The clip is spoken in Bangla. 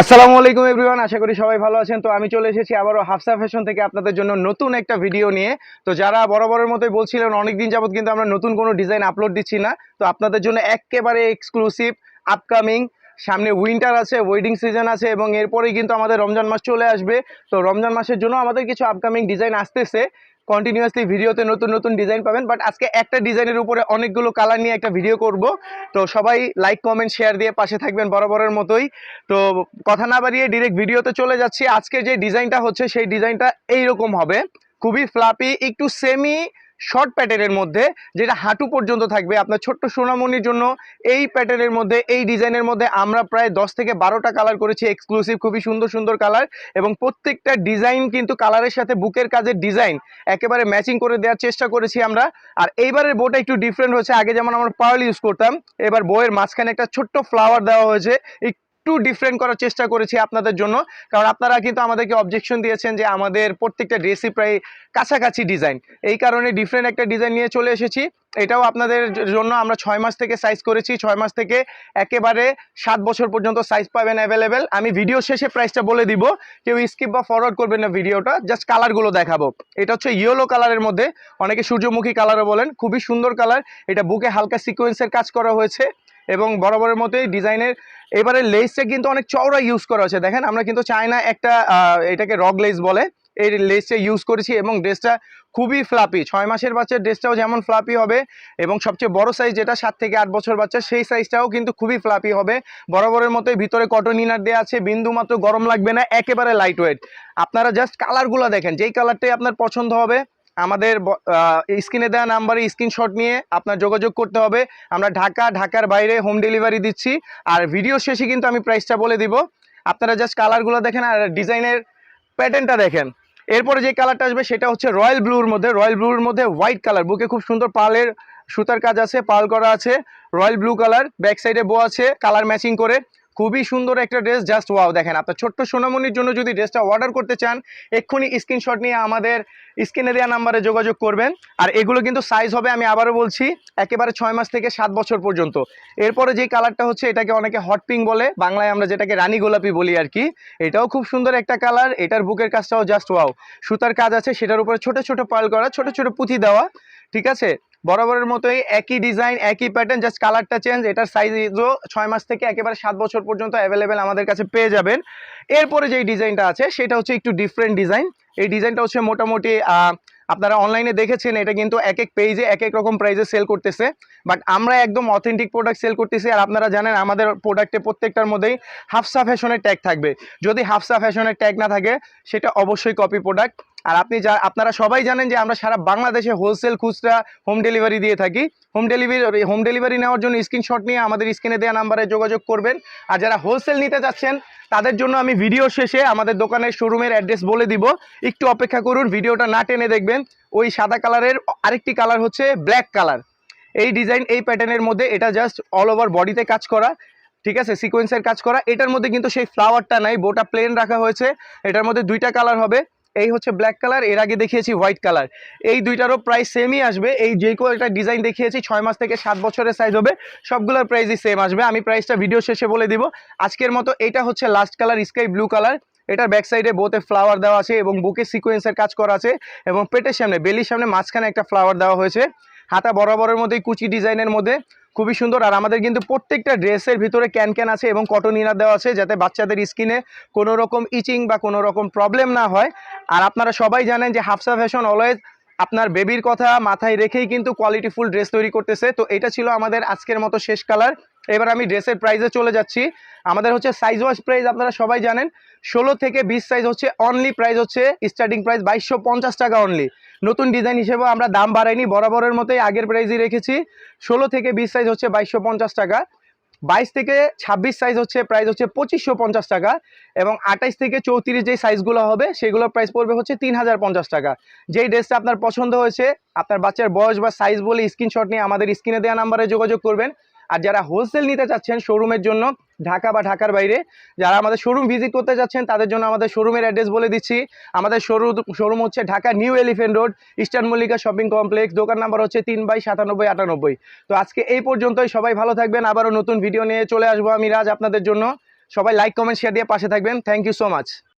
আসসালামু আলাইকুম এভরিওয়ান, আশা করি সবাই ভালো আছেন। তো আমি চলে এসেছি আবারও হাফসা ফ্যাশন থেকে আপনাদের জন্য নতুন একটা ভিডিও নিয়ে। তো যারা বরাবরের মতোই বলছিলেন অনেক দিন যাবত কিন্তু আমরা নতুন কোনো ডিজাইন আপলোড দিচ্ছি না। তো আপনাদের জন্য একেবারে এক্সক্লুসিভ আপকামিং সামনে উইন্টার আছে ওয়েডিং সিজন আছে এবং এরপরেই কিন্তু আমাদের রমজান মাস চলে আসবে। তো রমজান মাসের জন্য আমাদের কিছু আপকামিং ডিজাইন আসতেছে। কন্টিনিউয়াসলি ভিডিওতে নতুন নতুন ডিজাইন পাবেন বাট আজকে একটা ডিজাইনের উপরে অনেকগুলো কালার নিয়ে একটা ভিডিও করব। তো সবাই লাইক কমেন্ট শেয়ার দিয়ে পাশে থাকবেন বরাবরের মতোই। তো কথা না বাড়িয়ে ডিরেক্ট ভিডিওতে চলে যাচ্ছি। আজকে যে ডিজাইনটা হচ্ছে, সেই ডিজাইনটা এইরকম হবে। খুবই ফ্লাপি একটু সেমি শর্ট প্যাটার্নের মধ্যে, যেটা হাঁটু পর্যন্ত থাকবে, আপনার ছোট্ট সোনামণির জন্য এই প্যাটার্নের মধ্যে, এই ডিজাইনের মধ্যে আমরা প্রায় দশ থেকে বারোটা কালার করেছি এক্সক্লুসিভ খুবই সুন্দর সুন্দর কালার এবং প্রত্যেকটা ডিজাইন কিন্তু কালারের সাথে বুকের কাজের ডিজাইন একেবারে ম্যাচিং করে দেওয়ার চেষ্টা করেছি আমরা। আর এইবারের বোটা একটু ডিফারেন্ট হচ্ছে আগে যেমন আমরা পার্ল ইউজ করতাম, এবার বইয়ের মাঝখানে একটা ছোট্ট ফ্লাওয়ার দেওয়া হয়েছে একটু ডিফারেন্ট করার চেষ্টা করেছি আপনাদের জন্য। কারণ আপনারা কিন্তু আমাদেরকে অবজেকশন দিয়েছেন যে আমাদের প্রত্যেকটা ড্রেসই প্রায় কাছাকাছি ডিজাইন এই কারণে ডিফারেন্ট একটা ডিজাইন নিয়ে চলে এসেছি। এটাও আপনাদের জন্য আমরা ছয় মাস থেকে সাইজ করেছি। ছয় মাস থেকে একেবারে সাত বছর পর্যন্ত সাইজ পাবেন অ্যাভেলেবেল আমি ভিডিও শেষে প্রাইসটা বলে দিব। কেউ স্কিপ বা ফরওয়ার্ড করবেন না ভিডিওটা জাস্ট কালারগুলো দেখাবো। এটা হচ্ছে ইয়েলো কালারের মধ্যে। অনেকে সূর্যমুখী কালারও বলেন। খুবই সুন্দর কালার এটা বুকে হালকা সিকোয়েন্সের কাজ করা হয়েছে। এবং বরাবরের মতোই ডিজাইনের। এবারে লেসটা কিন্তু অনেক চওড়া ইউজ করা হয়েছে। দেখেন, আমরা কিন্তু চায়না একটা এটাকে রগ লেস বলে। এই লেসটা ইউজ করেছি এবং ড্রেসটা খুবই ফ্লাপি ছয় মাসের বাচ্চার ড্রেসটাও যেমন ফ্লাপি হবে এবং সবচেয়ে বড় সাইজ যেটা, সাত থেকে আট বছর বাচ্চা সেই সাইজটাও কিন্তু খুবই ফ্লাপি হবে। বরাবরের মতোই ভিতরে কটন ইনার দেওয়া আছে, বিন্দু মাত্র গরম লাগবে না, একেবারে লাইট ওয়েট আপনারা জাস্ট কালারগুলো দেখেন, যেই কালারটাই আপনার পছন্দ হবে আমাদের স্ক্রিনে দেওয়া নাম্বারে স্ক্রিনশট নিয়ে আপনার যোগাযোগ করতে হবে। আমরা ঢাকা, ঢাকার বাইরে হোম ডেলিভারি দিচ্ছি। আর ভিডিও শেষে কিন্তু আমি প্রাইসটা বলে দিব। আপনারা জাস্ট কালারগুলো দেখেন আর ডিজাইনের প্যাটার্নটা দেখেন। এরপরে যে কালারটা আসবে সেটা হচ্ছে রয়্যাল ব্লুর মধ্যে। রয়্যাল ব্লুর মধ্যে হোয়াইট কালার বুকে খুব সুন্দর পালের সুতার কাজ আছে, পাল করা আছে। রয়্যাল ব্লু কালার ব্যাক সাইডে বো আছে কালার ম্যাচিং করে। খুবই সুন্দর একটা ড্রেস জাস্ট ওয়াও দেখেন আপনার ছোট্ট সোনামণির জন্য যদি ড্রেসটা অর্ডার করতে চান, এক্ষুনি স্ক্রিনশট নিয়ে আমাদের স্ক্রিনে দেওয়া নাম্বারে যোগাযোগ করবেন। আর এগুলো কিন্তু সাইজ হবে, আমি আবারও বলছি, একেবারে ছয় মাস থেকে সাত বছর পর্যন্ত। এরপরে যে কালারটা হচ্ছে, এটাকে অনেকে হট পিঙ্ক বলে, বাংলায় আমরা যেটাকে রানী গোলাপি বলি আর কি, এটাও খুব সুন্দর একটা কালার এটার বুকের কাজটাও জাস্ট ওয়াও সুতার কাজ আছে, সেটার উপরে ছোট ছোট পাল করা, ছোট ছোট পুঁথি দেওয়া, ঠিক আছে? বরাবরের মতোই একই ডিজাইন একই প্যাটার্ন জাস্ট কালারটা চেঞ্জ এটার সাইজও ছয় মাস থেকে একেবারে সাত বছর পর্যন্ত অ্যাভেলেবেল আমাদের কাছে পেয়ে যাবেন। এরপরে যেই ডিজাইনটা আছে, সেটা হচ্ছে একটু ডিফারেন্ট ডিজাইন এই ডিজাইনটা হচ্ছে মোটামুটি আপনারা অনলাইনে দেখেছেন, এটা কিন্তু এক এক পেজে এক এক রকম প্রাইজে সেল করতেছে। বাট আমরা একদম অথেন্টিক প্রোডাক্ট সেল করতেছি, আর আপনারা জানেন, আমাদের প্রোডাক্টে প্রত্যেকটার মধ্যেই হাফসা ফ্যাশনের ট্যাগ থাকবে। যদি হাফসা ফ্যাশনের ট্যাগ না থাকে, সেটা অবশ্যই কপি প্রোডাক্ট আর আপনি যা আপনারা সবাই জানেন যে আমরা সারা বাংলাদেশে হোলসেল খুচরা হোম ডেলিভারি দিয়ে থাকি। হোম ডেলিভারি হোম ডেলিভারি নেওয়ার জন্য স্ক্রিনশট নিয়ে আমাদের স্ক্রিনে দেওয়া নাম্বারে যোগাযোগ করবেন। আর যারা হোলসেল নিতে চাচ্ছেন তাদের জন্য আমি ভিডিও শেষে আমাদের দোকানের শোরুমের অ্যাড্রেস বলে দিব। একটু অপেক্ষা করুন, ভিডিওটা না টেনে দেখবেন। ওই সাদা কালারের আরেকটি কালার হচ্ছে ব্ল্যাক কালার এই ডিজাইন এই প্যাটার্নের মধ্যে এটা জাস্ট অল ওভার বডিতে কাজ করা। ঠিক আছে? সিকোয়েন্সের কাজ করা। এটার মধ্যে কিন্তু সেই ফ্লাওয়ারটা নাই বোটা প্লেন রাখা হয়েছে। এটার মধ্যে দুইটা কালার হবে। এই হচ্ছে ব্ল্যাক কালারের আগে দেখিয়েছি হোয়াইট কালার এই দুইটারও প্রাইস সেমই আসবে। এই যে একটা ডিজাইন দেখিয়েছি, ছয় মাস থেকে সাত বছরের সাইজ হবে, সবগুলোর প্রাইসই সেম আসবে। আমি প্রাইসটা ভিডিও শেষে বলে দিব। আজকের মতো এটা হচ্ছে last colour sky blue colour এটার ব্যাক সাইডে বোতে ফ্লাওয়ার দেওয়া আছে এবং বুকে সিকোয়েন্সের কাজ করা আছে এবং পেটের সামনে বেলির সামনে মাঝখানে একটা ফ্লাওয়ার দেওয়া হয়েছে। হাতা বরাবরের মধ্যেই কুচি ডিজাইনের মধ্যে। খুবই সুন্দর। আর আমাদের কিন্তু প্রত্যেকটা ড্রেসের ভিতরে ক্যান ক্যান আছে এবং কটন ইনার দেওয়া আছে যাতে বাচ্চাদের স্কিনে কোনো রকম ইচিং বা কোনো রকম প্রবলেম না হয়। আর আপনারা সবাই জানেন যে হাফসা ফ্যাশন অলওয়েজ আপনার বেবির কথা মাথায় রেখেই কিন্তু কোয়ালিটিফুল ড্রেস তৈরি করতেছে। তো এটা ছিল আমাদের আজকের মতো শেষ কালার এবার আমি ড্রেসের প্রাইসে চলে যাচ্ছি। আমাদের হচ্ছে সাইজ ওয়াইজ প্রাইস আপনারা সবাই জানেন। ষোলো থেকে বিশ সাইজ হচ্ছে অনলি প্রাইস হচ্ছে স্টার্টিং প্রাইস বাইশশো পঞ্চাশ টাকা অনলি নতুন ডিজাইন হিসেবে আমরা দাম বাড়াইনি, বরাবরের মতোই আগের প্রাইসই রেখেছি। ষোলো থেকে বিশ সাইজ হচ্ছে বাইশশো পঞ্চাশ টাকা। বাইশ থেকে ছাব্বিশ সাইজ হচ্ছে প্রাইস হচ্ছে পঁচিশশো পঞ্চাশ টাকা এবং আঠাইশ থেকে চৌত্রিশ যেই সাইজগুলো হবে, সেগুলোর প্রাইস পড়বে হচ্ছে তিন হাজার পঞ্চাশ টাকা। যেই ড্রেসটা আপনার পছন্দ হয়েছে, আপনার বাচ্চার বয়স বা সাইজ বলে স্ক্রিনশট নিয়ে আমাদের স্ক্রিনে দেওয়া নাম্বারে যোগাযোগ করবেন। আর যারা হোলসেল নিতে চাচ্ছেন শোরুমের জন্য, ঢাকা বা ঢাকার বাইরে, যারা আমাদের শোরুম ভিজিট করতে যাচ্ছেন, তাদের জন্য আমাদের শোরুমের অ্যাড্রেস বলে দিচ্ছি। আমাদের শোরুম শোরুম হচ্ছে Dhaka new elephant road eastern Mallika shopping complex দোকান নাম্বার হচ্ছে তিন বাই সাতানব্বই আটানব্বই। তো আজকে এই পর্যন্তই, সবাই ভালো থাকবেন, আবারও নতুন ভিডিও নিয়ে চলে আসব আমি, রাজ, আপনাদের জন্য। সবাই লাইক কমেন্ট শেয়ার দিয়ে পাশে থাকবেন। Thank you so much